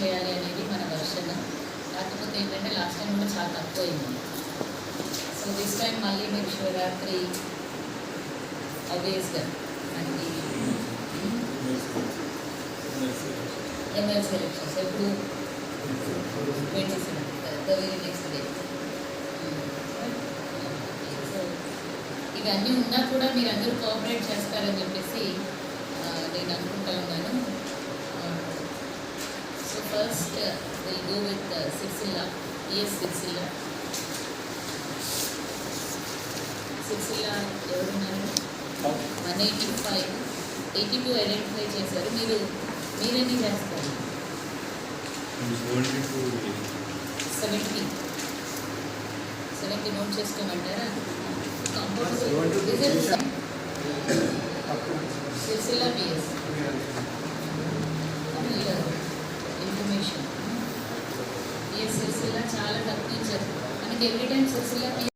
చేయాలి అనేది మన వర్షన్ కాకపోతే ఏంటంటే లాస్ట్ టైం కూడా చాలా తక్కువ అయింది సో దిస్ టైం మళ్ళీ మీరు శివరాత్రి అవేస్ మనకి ఎమ్మెల్సీ ఎలక్షన్స్ ఎప్పుడు? Twenty seven very next day so ఇవన్నీ ఉన్నా కూడా మీరందరూ కోఆపరేట్ చేస్తారని చెప్పేసి so first will go with Sircilla PS Sircilla Sircilla ఎవరున్నారు one eighty five eighty two identify చేశారు. మీరు మీరెన్ని చేస్తారు? సెవెంటీ సెవెంటీ నోట్ చేసుకోమంటారా? సిరిసిల్ల సిరిసిల్ల చాలా తక్కువ మనకి ఎవ్రీ టైం సిరిసిల్ల పిఎస్